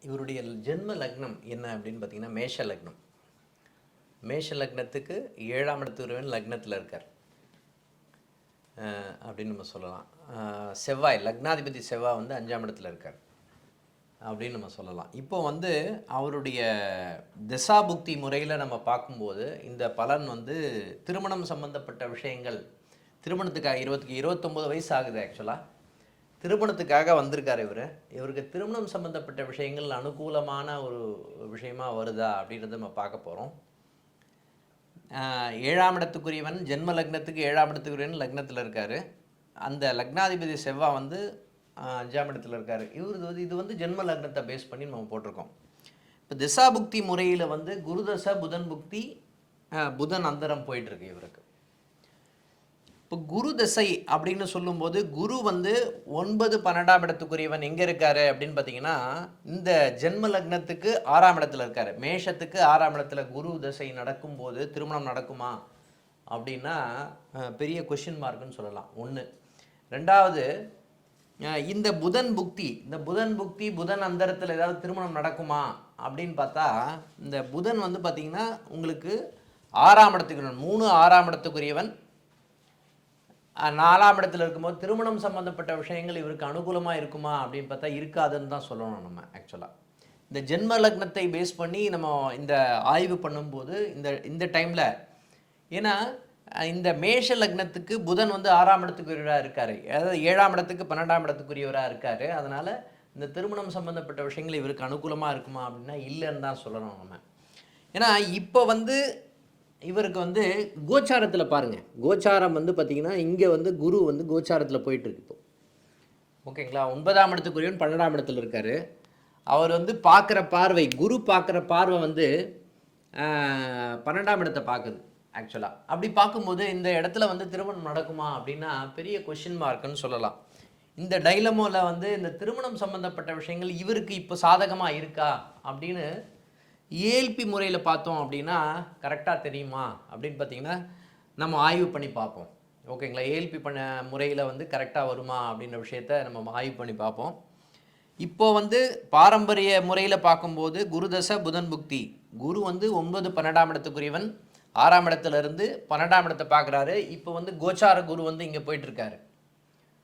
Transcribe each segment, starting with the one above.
இவருடைய ஜென்ம லக்னம் என்ன அப்படின்னு பார்த்தீங்கன்னா மேஷ லக்னம். மேஷ லக்னத்துக்கு ஏழாம் இடத்துறவன் லக்னத்தில் இருக்கார். அப்படின்னு நம்ம சொல்லலாம். செவ்வாய் லக்னாதிபதி செவ்வாய் வந்து அஞ்சாம் இடத்துல இருக்கார். அப்படின்னு நம்ம சொல்லலாம். இப்போ வந்து அவருடைய திசாபுக்தி முறையில் நம்ம பார்க்கும்போது இந்த பலன் வந்து திருமணம் சம்பந்தப்பட்ட விஷயங்கள். திருமணத்துக்காக இருபத்துக்கு இருபத்தொம்போது வயசு ஆகுது ஆக்சுவலாக திருமணத்துக்காக வந்திருக்கார் இவர். இவருக்கு திருமணம் சம்மந்தப்பட்ட விஷயங்கள் அனுகூலமான ஒரு விஷயமா வருதா அப்படின்றத நம்ம பார்க்க போகிறோம் ஏழாம் இடத்துக்குரியவன் ஜென்ம லக்னத்துக்கு ஏழாம் இடத்துக்குரியவன் லக்னத்தில் இருக்கார். அந்த லக்னாதிபதி செவ்வா வந்து அஞ்சாம் இடத்துல இருக்கார். இவர் வந்து இது வந்து ஜென்ம லக்னத்தை பேஸ் பண்ணி நம்ம போட்டிருக்கோம். இப்போ திசா புக்தி முறையில் வந்து குருதச புதன் புக்தி புதன் அந்தரம் போயிட்டுருக்கு இவருக்கு. இப்போ குரு தசை அப்படின்னு சொல்லும்போது குரு வந்து ஒன்பது பன்னெண்டாம் இடத்துக்குரியவன் எங்கே இருக்காரு அப்படின்னு பார்த்தீங்கன்னா இந்த ஜென்ம லக்னத்துக்கு ஆறாம் இடத்துல இருக்காரு. மேஷத்துக்கு ஆறாம் இடத்துல குரு தசை நடக்கும்போது திருமணம் நடக்குமா? அப்படின்னா பெரிய கொஷின் மார்க்குன்னு சொல்லலாம். ஒன்று ரெண்டாவது இந்த புதன் புக்தி இந்த புதன் புக்தி புதன் அந்தரத்தில் ஏதாவது திருமணம் நடக்குமா? அப்படின்னு பார்த்தா இந்த புதன் வந்து பார்த்தீங்கன்னா உங்களுக்கு ஆறாம் இடத்துக்குரியவன் மூணு ஆறாம் இடத்துக்குரியவன் நாலாம் இடத்துல இருக்கும்போது திருமணம் சம்மந்தப்பட்ட விஷயங்கள் இவருக்கு அனுகூலமாக இருக்குமா அப்படின்னு பார்த்தா இருக்காதுன்னு தான் சொல்லணும் நம்ம ஆக்சுவலாக இந்த ஜென்ம லக்னத்தை பேஸ் பண்ணி நம்ம இந்த ஆய்வு பண்ணும்போது இந்த இந்த டைமில் ஏன்னா இந்த மேஷ லக்னத்துக்கு புதன் வந்து ஆறாம் இடத்துக்குரியவராக இருக்கார். அதாவது ஏழாம் இடத்துக்கு பன்னெண்டாம் இடத்துக்குரியவராக இருக்கார். அதனால் இந்த திருமணம் சம்மந்தப்பட்ட விஷயங்கள் இவருக்கு அனுகூலமாக இருக்குமா அப்படின்னா இல்லைன்னு தான் சொல்லணும் நம்ம. ஏன்னா இப்போ வந்து இவருக்கு வந்து கோச்சாரத்தில் பாருங்கள் கோச்சாரம் வந்து பார்த்திங்கன்னா இங்கே வந்து குரு வந்து கோச்சாரத்தில் போயிட்டுருக்கு இப்போ. ஓகேங்களா? ஒன்பதாம் இடத்துக்குரியவன் பன்னெண்டாம் இடத்துல இருக்கார். அவர் வந்து பார்க்குற பார்வை குரு பார்க்குற பார்வை வந்து பன்னெண்டாம் இடத்தை பார்க்குது ஆக்சுவலாக அப்படி பார்க்கும்போது இந்த இடத்துல வந்து திருமணம் நடக்குமா அப்படின்னா பெரிய கொஷின் மார்க்குன்னு சொல்லலாம். இந்த டைலமோவில் வந்து இந்த திருமணம் சம்மந்தப்பட்ட விஷயங்கள் இவருக்கு இப்போ சாதகமாக இருக்கா அப்படின்னு ஏஎல்பி முறையில் பார்த்தோம் அப்படின்னா கரெக்டாக தெரியுமா அப்படின்னு பார்த்தீங்கன்னா நம்ம ஆய்வு பண்ணி பார்ப்போம். ஓகேங்களா? ஏஎல்பி பண்ண முறையில் வந்து கரெக்டாக வருமா அப்படின்ற விஷயத்த நம்ம ஆய்வு பண்ணி பார்ப்போம். இப்போ வந்து பாரம்பரிய முறையில் பார்க்கும்போது குருதசை புதன் புக்தி. குரு வந்து ஒன்பது பன்னெண்டாம் இடத்துக்குரியவன். ஆறாம் இடத்துல இருந்து பன்னெண்டாம் இடத்தை பார்க்குறாரு. இப்போ வந்து கோச்சார குரு வந்து இங்கே போயிட்டுருக்காரு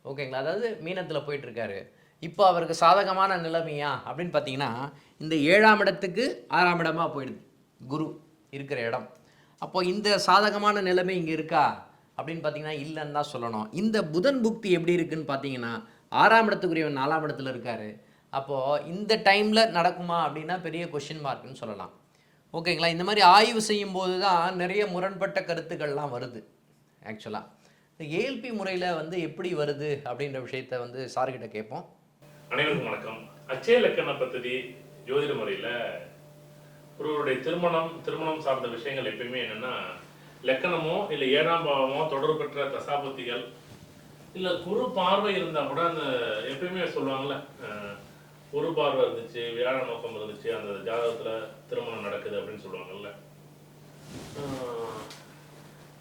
ஓகேங்களா? அதாவது மீனத்தில் போயிட்டுருக்காரு இப்போ அவருக்கு சாதகமான நிலைமையா அப்படின்னு பார்த்தீங்கன்னா இந்த ஏழாம் இடத்துக்கு ஆறாம் இடமாக போயிடுது. குரு இருக்கிற இடம். அப்போ இந்த சாதகமான நிலைமை இங்கே இருக்கா? அப்படின்னு பார்த்தீங்கன்னா இல்லைன்னு தான் சொல்லணும். இந்த புதன் புக்தி எப்படி இருக்குன்னு பார்த்தீங்கன்னா ஆறாம் இடத்துக்குரியவன் நாலாம் இடத்துல இருக்காரு. அப்போது இந்த டைமில் நடக்குமா அப்படின்னா பெரிய கொஷின் மார்க்குன்னு சொல்லலாம். ஓகேங்களா இந்த மாதிரி ஆய்வு செய்யும் போது தான் நிறைய முரண்பட்ட கருத்துக்கள்லாம் வருது ஆக்சுவலாக இந்த ஏஎல்பி முறையில் வந்து எப்படி வருது அப்படின்ற விஷயத்த வந்து சார்கிட்ட கேட்போம். அனைவருக்கும் வணக்கம். அச்சய லக்கண பദ്ധதி ஜோதிட முறையில் ஒருவருடைய திருமணம் திருமணம் சார்ந்த விஷயங்கள் எப்பயுமே என்னென்னா லக்கணமோ இல்லை ஏழாம் பாவமோ தொடர்பு பெற்ற தசாபுத்திகள் இல்லை குரு பார்வை இருந்தால் கூட அந்த எப்பயுமே சொல்லுவாங்கள்ல ஒரு பார்வை இருந்துச்சு வியாழ நோக்கம் இருந்துச்சு அந்த ஜாதகத்தில் திருமணம் நடக்குது அப்படின்னு சொல்லுவாங்கல்ல.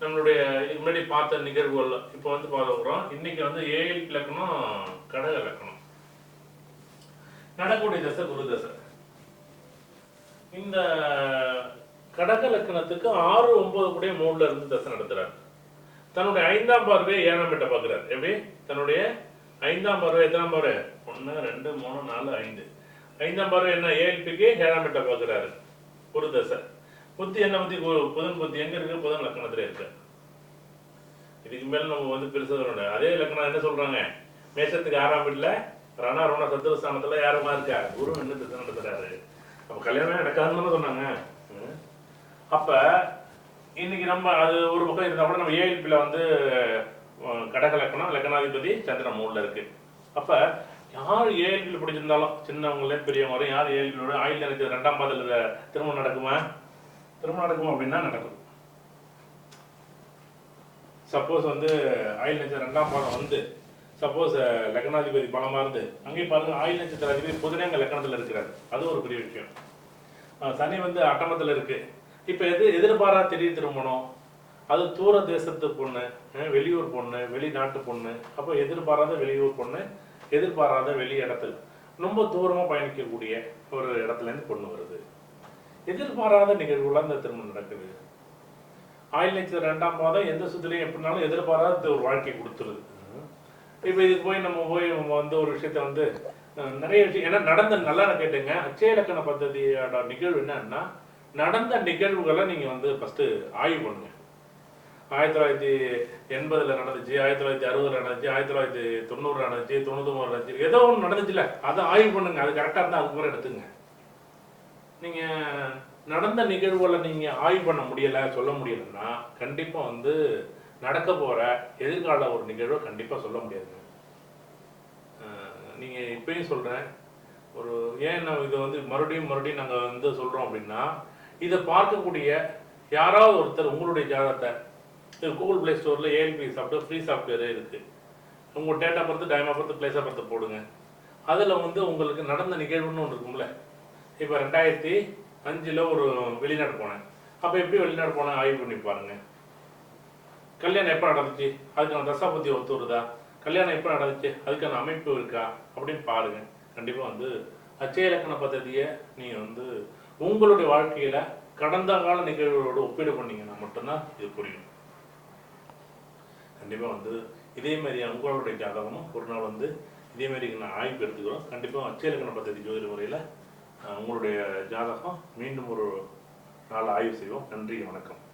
நம்மளுடைய முன்னாடி பார்த்த நிகழ்வுகள் இப்போ வந்து பார்க்குறோம் இன்னைக்கு வந்து ஏழு லக்கணம் கடக லக்கணம் நடக்கூடிய தசை குரு தசை. இந்த கடக லக்கணத்துக்கு ஆறு ஒன்பது கூடிய மூணுல இருந்து தசை நடத்துறாரு. தன்னுடைய ஐந்தாம் பார்வையை ஏழாம் வீட்டை பார்க்கிறார். எப்படி? தன்னுடைய ஐந்தாம் பார்வை எத்தனாம் பார்வை? ஒன்று ரெண்டு மூணு நாலு ஐந்து. ஐந்தாம் பார்வை என்ன? ஏஎல்பிக்கு ஏழாம் வீட்டை பார்க்கிறாரு. குரு தசை. புத்தி என்ன புத்தி? கு- புதன் புத்தி. எங்க இருக்கு? புதன் லக்கணத்துல இருக்கு. இதுக்கு மேல நம்ம வந்து பெருசா சொல்ல அதே லக்கணம் என்ன சொல்றாங்க? மேஷத்துக்கு ஆறாம் வீட்டுல ரணா சத்துவஸ்தானத்துல யாருமா இருக்கா? குரு என்ன திசை நடத்துறாரு? அப்ப கல்யாணம் நடக்காதுன்னு சொன்னாங்க. அப்ப இன்னைக்கு நம்ம அது ஒரு பக்கம் இருந்தா கூட நம்ம ஏஎல்பியில வந்து கடக லக்கணம் லக்கணாதிபதி சந்திரன் மூணுல இருக்கு. அப்ப யார் ஏஎல்பியில் பிடிச்சிருந்தாலும் சின்னவங்களே பெரியவங்க யார் ஏஎல்பியோட ஆயுள் நினைச்சது ரெண்டாம் பாதத்துல திருமணம் நடக்குமா? திருமணம் நடக்குமா அப்படின்னா நடக்கும். சப்போஸ் வந்து ஆயுள் நட்சத்திரம் ரெண்டாம் பாதம் வந்து சப்போஸ் uh, லக்னாதிபதி பலமாக இருந்து அங்கேயும் பாருங்க ஆயுள் நட்சத்திர அதிபதி புதனே அங்க இருக்கிறார். அது ஒரு பெரிய விஷயம். சனி வந்து அட்டமத்தில் இருக்குது இப்போ எது எதிர்பாரா திடீர் திருமணம்? அது தூர தேசத்து பொண்ணு வெளியூர் பொண்ணு வெளிநாட்டு பொண்ணு அப்போ எதிர்பாராத வெளியூர் பொண்ணு எதிர்பாராத வெளி இடத்துல. ரொம்ப தூரமாக பயணிக்கக்கூடிய ஒரு இடத்துலேருந்து பொண்ணு வருது. எதிர்பாராத நிகழ்வுலாம் இந்த திருமணம் நடக்குது. ஆயில் நட்சத்திரம் ரெண்டாம் பாதம் எந்த சுத்திலையும் எப்படினாலும் எதிர்பாராத ஒரு வாழ்க்கை கொடுத்துருது. இப்போ இதுக்கு போய் நம்ம போய் நம்ம வந்து ஒரு விஷயத்த வந்து நிறைய விஷயம் ஏன்னா நடந்த நல்லா நான் கேட்டுங்க. அச்சய இலக்கண நிகழ்வு என்னன்னா நடந்த நிகழ்வுகளை நீங்கள் வந்து ஃபஸ்ட்டு ஆய்வு பண்ணுங்க. ஆயிரத்தி தொள்ளாயிரத்தி எண்பதுல நடந்துச்சு ஆயிரத்தி தொள்ளாயிரத்தி அறுபதுல நடந்துச்சு ஆயிரத்தி தொள்ளாயிரத்தி தொண்ணூறுல நடந்துச்சு தொண்ணூத்தொம்பது நடந்துச்சு ஏதோ ஒன்று நடந்துச்சுல அதை ஆய்வு பண்ணுங்க. அது கரெக்டாக இருந்தால் அதுக்கு பிறகு எடுத்துங்க. நீங்க நடந்த நிகழ்வுகளை நீங்க ஆய்வு பண்ண முடியல சொல்ல முடியலன்னா கண்டிப்பா வந்து நடக்க போகிற எதிர்கால ஒரு நிகழ்வை கண்டிப்பாக சொல்ல முடியாதுங்க நீங்கள் இப்பயும் சொல்கிறேன் ஒரு ஏன் நம்ம இதை வந்து மறுபடியும் மறுபடியும் நாங்கள் வந்து சொல்கிறோம் அப்படின்னா இதை பார்க்கக்கூடிய யாராவது ஒருத்தர் உங்களுடைய ஜாதகத்தை இது கூகுள் ப்ளே ஸ்டோரில் ஏஎல்பி சாஃப்ட்வேர் ஃப்ரீ சாஃப்ட்வேரே இருக்குது உங்கள் டேட்டா பொறுத்து டைமாக பொறுத்து பிளேஸை பொறுத்து போடுங்க. அதில் வந்து உங்களுக்கு நடந்த நிகழ்வுன்னு ஒன்று இருக்கும்ல. இப்போ ரெண்டாயிரத்தி அஞ்சில் ஒரு வெளிநாடு போனேன். அப்போ எப்படி வெளிநாடு போனேன் ஆய்வு பண்ணி பாருங்கள் கல்யாணம் எப்போ நடந்துச்சு? அதுக்கான தசாபதி ஒத்து வருதா? கல்யாணம் எப்போ நடந்துச்சு? அதுக்கான அமைப்பு இருக்கா? அப்படின்னு பாருங்க. கண்டிப்பாக வந்து அச்சய இலக்கண பദ്ധதியை நீங்கள் வந்து உங்களுடைய வாழ்க்கையில் கடந்த கால நிகழ்வுகளோடு ஒப்பீடு பண்ணீங்கன்னா மட்டும்தான் இது புரியும். கண்டிப்பாக வந்து இதே மாதிரி உங்களுடைய ஜாதகமும் ஒரு நாள் வந்து இதே மாதிரி நான் ஆய்வு எடுத்துக்கிறோம். கண்டிப்பாக அச்சய இலக்கண பദ്ധதி ஜோதிட முறையில் உங்களுடைய ஜாதகம் மீண்டும் ஒரு நாள் ஆய்வு செய்வோம். நன்றி வணக்கம்.